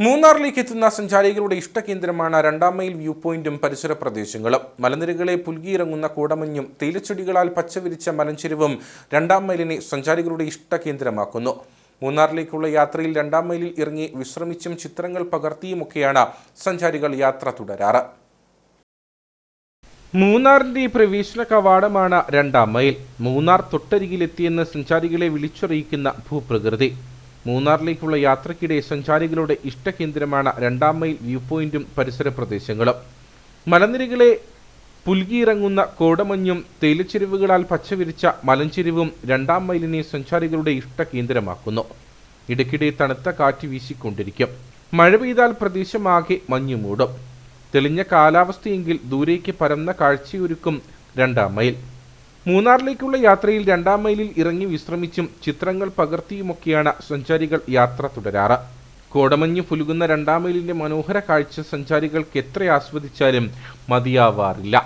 മൂന്നാറിലേക്ക് എത്തുന്ന സഞ്ചാരികളുടെ ഇഷ്ടകേന്ദ്രമാണ് രണ്ടാം മൈൽ വ്യൂ പോയിന്റും പരിസര പ്രദേശങ്ങളും. മലനിരകളെ പുൽകിയിറങ്ങുന്ന കൂടമഞ്ഞും തേയിലച്ചെടികളാൽ പച്ചവിരിച്ച മലഞ്ചെരുവും രണ്ടാം മൈലിനെ സഞ്ചാരികളുടെ ഇഷ്ടകേന്ദ്രമാക്കുന്നു. മൂന്നാറിലേക്കുള്ള യാത്രയിൽ രണ്ടാം മൈലിൽ ഇറങ്ങി വിശ്രമിച്ചും ചിത്രങ്ങൾ പകർത്തിയുമൊക്കെയാണ് സഞ്ചാരികൾ യാത്ര തുടരാറ്. മൂന്നാറിന്റെ പ്രവേശന കവാടമാണ് രണ്ടാം മൈൽ. മൂന്നാർ തൊട്ടരികിലെത്തിയെന്ന് സഞ്ചാരികളെ വിളിച്ചറിയിക്കുന്ന ഭൂപ്രകൃതി. മൂന്നാറിലേക്കുള്ള യാത്രക്കിടെ സഞ്ചാരികളുടെ ഇഷ്ടകേന്ദ്രമാണ് രണ്ടാം മൈൽ വ്യൂ പോയിന്റും പരിസര പ്രദേശങ്ങളും. മലനിരകളെ പുൽകിയിറങ്ങുന്ന കോടമഞ്ഞും തേയിലച്ചെരുവുകളാൽ പച്ചവിരിച്ച മലഞ്ചെരിവും രണ്ടാം മൈലിനെ സഞ്ചാരികളുടെ ഇഷ്ടകേന്ദ്രമാക്കുന്നു. ഇടയ്ക്കിടെ തണുത്ത കാറ്റ് വീശിക്കൊണ്ടിരിക്കും. മഴ പെയ്താൽ പ്രദേശമാകെ മഞ്ഞു മൂടും. തെളിഞ്ഞ കാലാവസ്ഥയെങ്കിൽ ദൂരേക്ക് പരന്ന കാഴ്ചയൊരുക്കും രണ്ടാം മൈൽ. മൂന്നാറിലേക്കുള്ള യാത്രയിൽ രണ്ടാം മൈലിൽ ഇറങ്ങി വിശ്രമിച്ചും ചിത്രങ്ങൾ പകർത്തിയുമൊക്കെയാണ് സഞ്ചാരികൾ യാത്ര തുടരാറ്. കോടമഞ്ഞ് പുലുകുന്ന രണ്ടാം മൈലിന്റെ മനോഹര കാഴ്ച സഞ്ചാരികൾക്ക് എത്ര ആസ്വദിച്ചാലും മതിയാവാറില്ല.